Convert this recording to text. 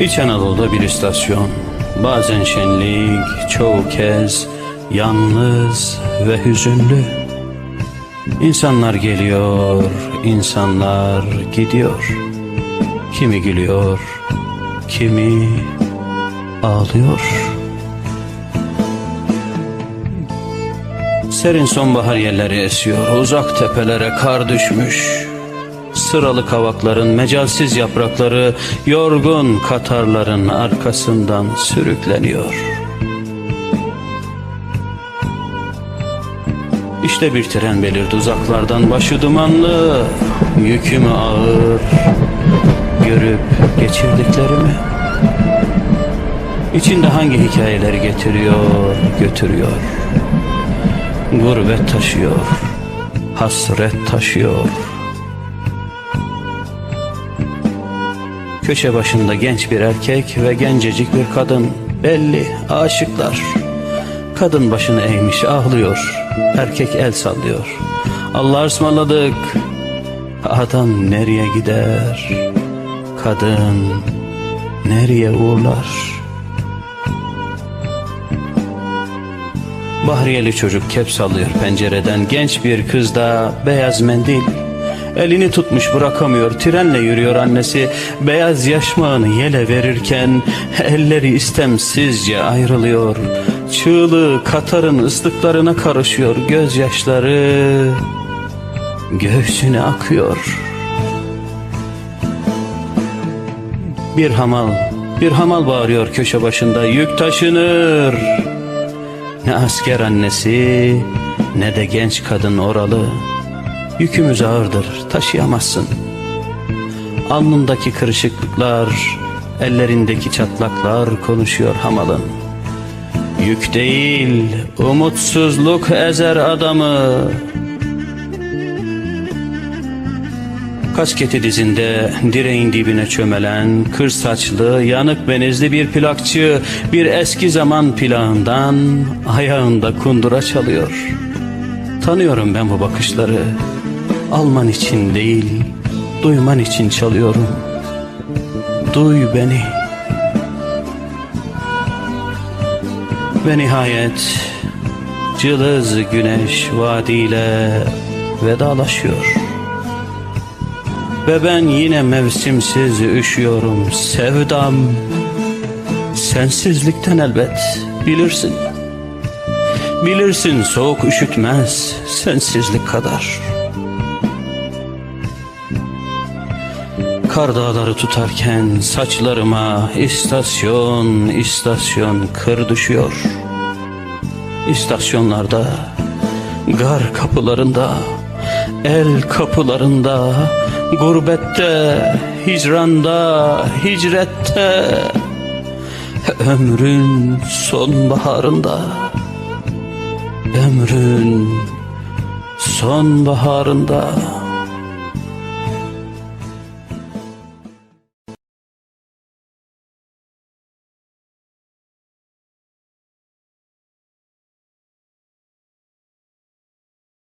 İç Anadolu'da bir istasyon. Bazen şenlik, çoğu kez yalnız ve hüzünlü. İnsanlar geliyor, insanlar gidiyor. Kimi gülüyor, kimi ağlıyor. Serin sonbahar yerleri esiyor, uzak tepelere kar düşmüş. Sıralı kavakların mecalsiz yaprakları yorgun katarların arkasından sürükleniyor. İşte bir tren belirdi uzaklardan başı dumanlı, yükümü ağır, görüp geçirdiklerimi. İçinde hangi hikayeleri getiriyor, götürüyor. Gurbet taşıyor, hasret taşıyor. Köşe başında genç bir erkek ve gencecik bir kadın. Belli aşıklar. Kadın başını eğmiş ağlıyor. Erkek el sallıyor. Allah'a ısmarladık. Adam nereye gider? Kadın nereye uğurlar? Bahriyeli çocuk kep sallıyor pencereden. Genç bir kız da beyaz mendil. Elini tutmuş bırakamıyor. Trenle yürüyor annesi. Beyaz yaşmağını yele verirken elleri istemsizce ayrılıyor. Çığlığı Katar'ın ıslıklarına karışıyor. Gözyaşları göğsüne akıyor. Bir hamal, bir hamal bağırıyor köşe başında. Yük taşınır. Ne asker annesi ne de genç kadın oralı. Yükümüz ağırdır, taşıyamazsın. Alnındaki kırışıklıklar, ellerindeki çatlaklar konuşuyor hamalın. Yük değil, umutsuzluk ezer adamı. Kasketi dizinde direğin dibine çömelen, kır saçlı, yanık benizli bir plakçı, bir eski zaman plağından ayağında kundura çalıyor. Tanıyorum ben bu bakışları. Alman için değil, duyman için çalıyorum. Duy beni. Ve nihayet cılız güneş vadiyle vedalaşıyor. Ve ben yine mevsimsiz üşüyorum sevdam. Sensizlikten elbet bilirsin. Bilirsin soğuk üşütmez sensizlik kadar. Kar dağları tutarken saçlarıma istasyon istasyon kır düşüyor. İstasyonlarda, gar kapılarında, el kapılarında, gurbette, hicranda, hicrette, ömrün sonbaharında, ömrün sonbaharında.